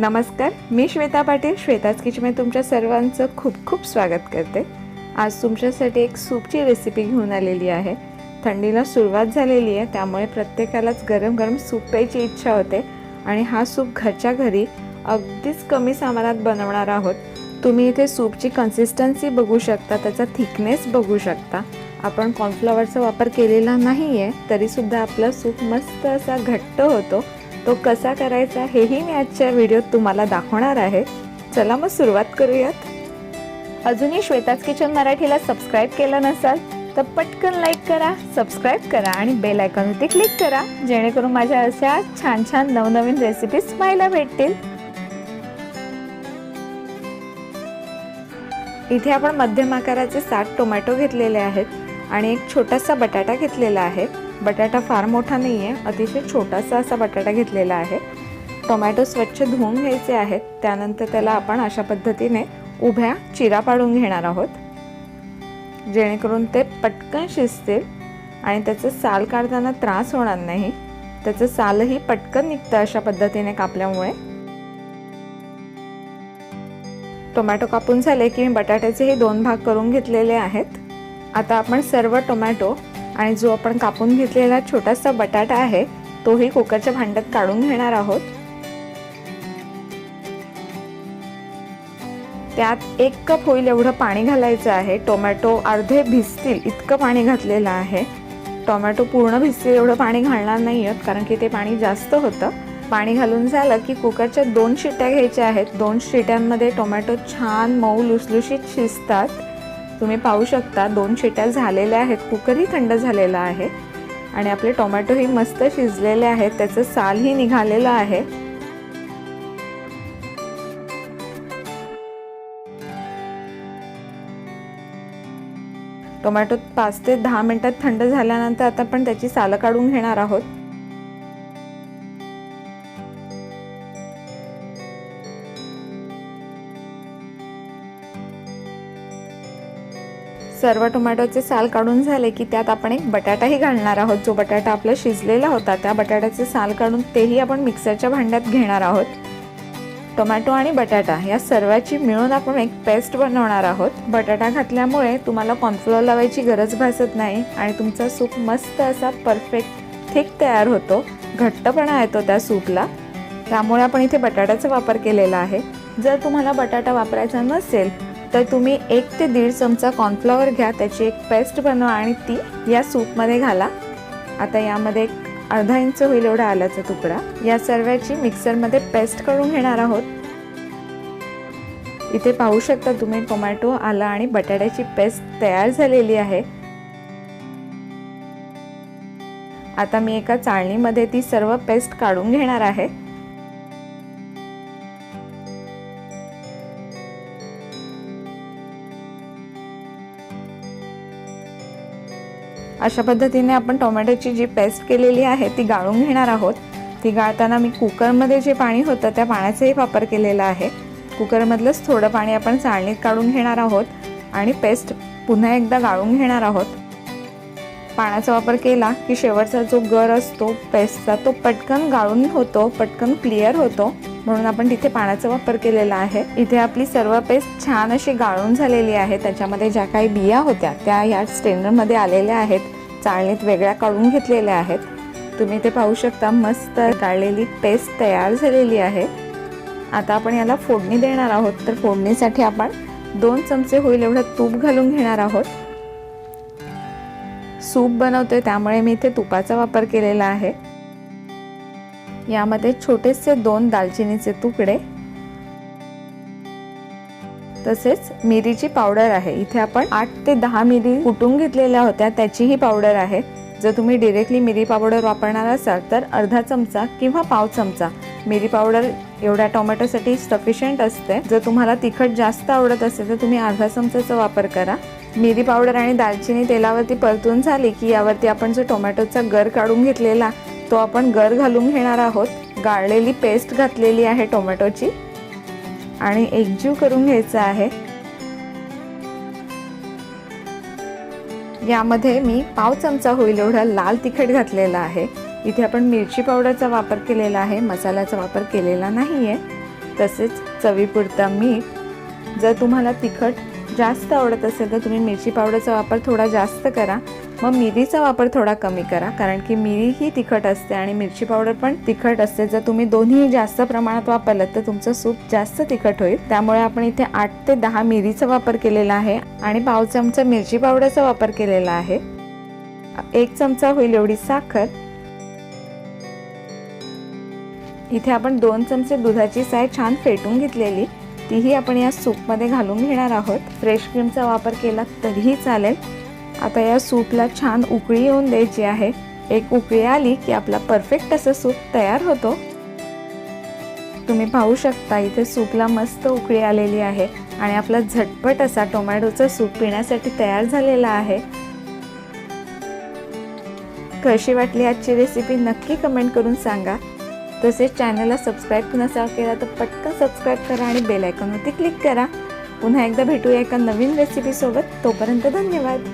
नमस्कार मी श्वेता पाटील श्वेताच किचनमध्ये तुमच्या सर्वांचं खूप खूप स्वागत करते. आज तुमच्यासाठी एक सूपची रेसिपी घेऊन आलेली आहे. थंडीला सुरुवात झालेली आहे त्यामुळे प्रत्येकालाच गरम गरम सूप प्यायची इच्छा होते. आणि हा सूप घरच्या घरी अगदीच कमी सामानात बनवणार आहोत. तुम्ही इथे सूपची कन्सिस्टन्सी बघू शकता त्याचा थिकनेस बघू शकता. आपण कॉर्नफ्लॉवरचा वापर केलेला नाही आहे तरीसुद्धा आपला सूप मस्त असा घट्ट होतो. तो कसा करायचा हेही मी आजच्या व्हिडिओत तुम्हाला दाखवणार आहे. चला मग सुरुवात करूयात. अजूनही श्वेताच किचन मराठीला सबस्क्राईब केलं नसाल तर पटकन लाईक करा सबस्क्राईब करा आणि बेल आयकॉनवरती क्लिक करा जेणेकरून माझ्या अशा छान छान नवनवीन रेसिपीज पाहायला भेटतील. इथे आपण मध्यम आकाराचे सात टोमॅटो घेतलेले आहेत आणि एक छोटासा बटाटा घेतलेला आहे. बटाटा फार मोठा नाही आहे अतिशय छोटासा असा बटाटा घेतलेला आहे. टोमॅटो स्वच्छ धुवून घ्यायचे आहेत त्यानंतर त्याला आपण अशा पद्धतीने उभ्या चिरा पाडून घेणार आहोत. जेणेकरून ते पटकन शिजतील आणि त्याचं साल काढताना त्रास होणार नाही. त्याचं सालही पटकन निघतं अशा पद्धतीने कापल्यामुळे. टोमॅटो कापून झाले की मी बटाट्याचेही दोन भाग करून घेतलेले आहेत. आता आपण सर्व टोमॅटो आणि जो आपण कापून घेतलेला छोटासा बटाटा आहे तोही कुकरच्या भांड्यात काढून घेणार आहोत. त्यात एक कप होईल एवढं पाणी घालायचं आहे. टोमॅटो अर्धे भिजतील इतकं पाणी घातलेलं आहे. टोमॅटो पूर्ण भिजतील एवढं पाणी घालणार नाही आहेत कारण की ते पाणी जास्त होतं. पाणी घालून झालं की कुकरच्या दोन शिट्ट्या घ्यायच्या आहेत. दोन शिट्यांमध्ये टोमॅटो छान मऊ लुसलुशीत शिजतात. तुम्ही पाहू शकता दोन शिट्या झालेल्या आहेत कुकरही थंड झालेला आहे. आणि आपले टोमॅटोही मस्त शिजलेले आहेत त्याचं सालही निघालेलं आहे. टोमॅटो पाच ते दहा मिनटात थंड झाल्यानंतर आता आपण त्याची सालं काढून घेणार आहोत. सर्व टोमॅटोचे साल काढून झाले की त्यात आपण एक बटाटाही घालणार आहोत. जो बटाटा आपला शिजलेला होता त्या बटाट्याचे साल काढून तेही आपण मिक्सरच्या भांड्यात घेणार आहोत. टोमॅटो आणि बटाटा या सर्वाची मिळून आपण एक पेस्ट बनवणार आहोत. बटाटा घातल्यामुळे तुम्हाला कॉर्नफ्लोअर लावायची गरज भासत नाही आणि तुमचा सूप मस्त असा परफेक्ट थिक तयार होतो. घट्टपणा येतो त्या सूपला. त्यामुळे आपण इथे बटाट्याचा वापर केलेला आहे. जर तुम्हाला बटाटा वापरायचा नसेल तर तुम्ही एक ते दीड चमचा कॉर्नफ्लॉवर घ्या त्याची एक पेस्ट बनवा आणि ती या सूपमध्ये घाला. आता यामध्ये एक अर्धा इंच होईल एवढा आल्याचा तुकडा. या सर्वाची मिक्सरमध्ये पेस्ट करून घेणार आहोत. इथे पाहू शकता तुम्ही टोमॅटो आला आणि बटाट्याची पेस्ट तयार झालेली आहे. आता मी एका चाळणीमध्ये ती सर्व पेस्ट काढून घेणार आहे. अशा पद्धतीने आपण टोमॅटोची जी पेस्ट केलेली आहे ती गाळून घेणार आहोत. ती गाळताना मी कुकरमध्ये जे पाणी होतं त्या पाण्याचाही वापर केलेला आहे. कुकरमधलंच थोडं पाणी आपण चाळणीत काढून घेणार आहोत आणि पेस्ट पुन्हा एकदा गाळून घेणार आहोत. पाण्याचा वापर केला की शेवटचा जो गर असतो पेस्टचा तो पटकन गाळून होतो पटकन क्लिअर होतो. म्हणून आपण तिथे पाण्याचा वापर केलेला आहे. इथे आपली सर्व पेस्ट छान अशी गाळून झालेली आहे. त्याच्यामध्ये ज्या काही बिया होत्या त्या या स्टेनरमध्ये आलेल्या आहेत. चाळणीत वेगळ्या काढून घेतलेल्या आहेत. तुम्ही ते पाहू शकता मस्त गाळलेली पेस्ट तयार झालेली आहे. आता आपण याला फोडणी देणार आहोत. तर फोडणीसाठी आपण दोन चमचे होईल एवढं तूप घालून घेणार आहोत. सूप बनवतोय त्यामुळे मी इथे तुपाचा वापर केलेला आहे. यामध्ये छोटेसे दोन दालचिनीचे तुकडे तसेच मिरीची पावडर आहे. इथे आपण आठ ते दहा मिरी कुटून घेतलेल्या होत्या. त्याचीही पावडर आहे. जर तुम्ही डिरेक्टली मिरी पावडर वापरणार असाल तर अर्धा चमचा किंवा पाव चमचा मिरी पावडर एवढ्या टोमॅटोसाठी सफिशियंट असते. जर तुम्हाला तिखट जास्त आवडत असेल तर तुम्ही अर्धा चमचाचा वापर करा. मिरी पावडर आणि दालचिनी तेलावरती परतून झाली की यावरती आपण जो टोमॅटोचा गर काढून घेतलेला तो आपण गर घालून घेणार आहोत. गाळलेली पेस्ट घातलेली आहे टोमॅटोची. आणि एकजीव करून घ्यायचा आहे. यामध्ये मी पाव चमचा होईल एवढा लाल तिखट घातलेला आहे. इथे आपण मिरची पावडरचा वापर केलेला आहे. मसाल्याचा वापर केलेला नाही आहे तसेच चवीपुरता मीठ. जर तुम्हाला तिखट जास्त आवडत असेल तर तुम्ही मिरची पावडरचा वापर थोडा जास्त करा. मग मिरीचा वापर थोडा कमी करा कारण की मिरी ही तिखट असते आणि मिरची पावडर पण तिखट असते. जर तुम्ही दोन्ही जास्त प्रमाणात वापरलं तर तुमचं सूप जास्त तिखट होईल. त्यामुळे आपण इथे आठ ते दहा मिरीचा वापर केलेला आहे आणि पाव चमचा मिरची पावडरचा वापर केलेला आहे. एक चमचा होईल एवढी साखर. इथे आपण दोन चमचे दुधाची साय छान फेटून घेतलेली. तीही आपण या सूपमध्ये घालून घेणार आहोत. फ्रेश क्रीमचा वापर केला तरीही चालेल. आता या सूपला छान उकळी येऊन द्यायची आहे. एक उकळी आली की आपला परफेक्ट असं सूप तयार होतो. तुम्ही पाहू शकता इथे सूपला मस्त उकळी आलेली आहे आणि आपला झटपट असा टोमॅटोचा सूप पिण्यासाठी तयार झालेला आहे. कशी वाटली आजची रेसिपी नक्की कमेंट करून सांगा. तसेच चॅनलला सबस्क्राईब नसाल केला तर पटकन सबस्क्राईब करा आणि बेल आयकॉनवरती क्लिक करा. पुन्हा एकदा भेटूया एका नवीन रेसिपीसोबत तोपर्यंत धन्यवाद.